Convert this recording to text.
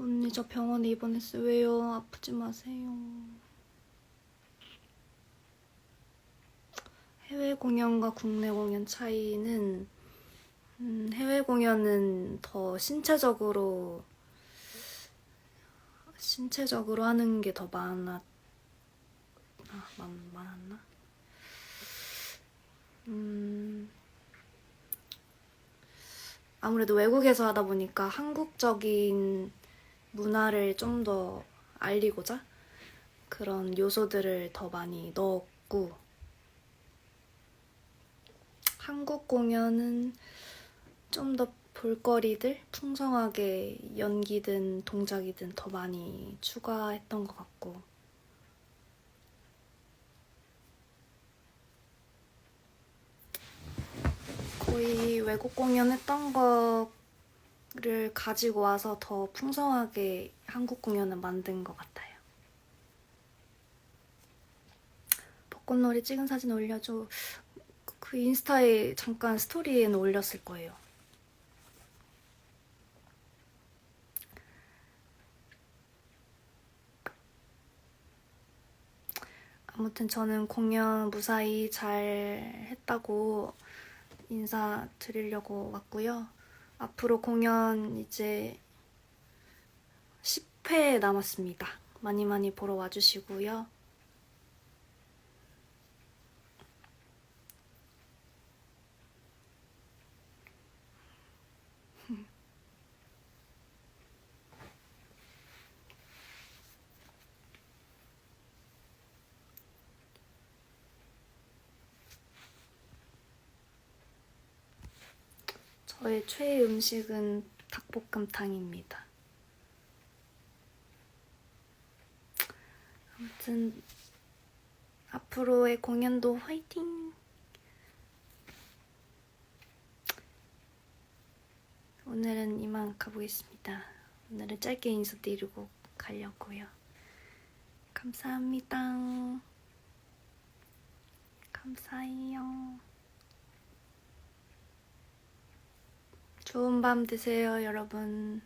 언니 저 병원에 입원했어요. 왜요? 아프지 마세요. 해외 공연과 국내 공연 차이는 음, 해외 공연은 더 신체적으로 신체적으로 하는 게 더 많았 아, 많, 많았나? 음, 아무래도 외국에서 하다 보니까 한국적인 문화를 좀 더 알리고자 그런 요소들을 더 많이 넣었고 한국 공연은 좀 더 볼거리들 풍성하게 연기든 동작이든 더 많이 추가했던 것 같고. 거의 외국 공연했던 거 를 가지고 와서 더 풍성하게 한국 공연을 만든 것 같아요. 벚꽃놀이 찍은 사진 올려줘. 그 인스타에 잠깐 스토리에는 올렸을 거예요. 아무튼 저는 공연 무사히 잘 했다고 인사드리려고 왔고요. 앞으로 공연 이제 10회 남았습니다. 많이 많이 보러 와주시고요. 저의 최애 음식은 닭볶음탕입니다. 아무튼 앞으로의 공연도 화이팅! 오늘은 이만 가보겠습니다. 오늘은 짧게 인사드리고 가려고요. 감사합니다. 감사해요. 좋은 밤 되세요, 여러분.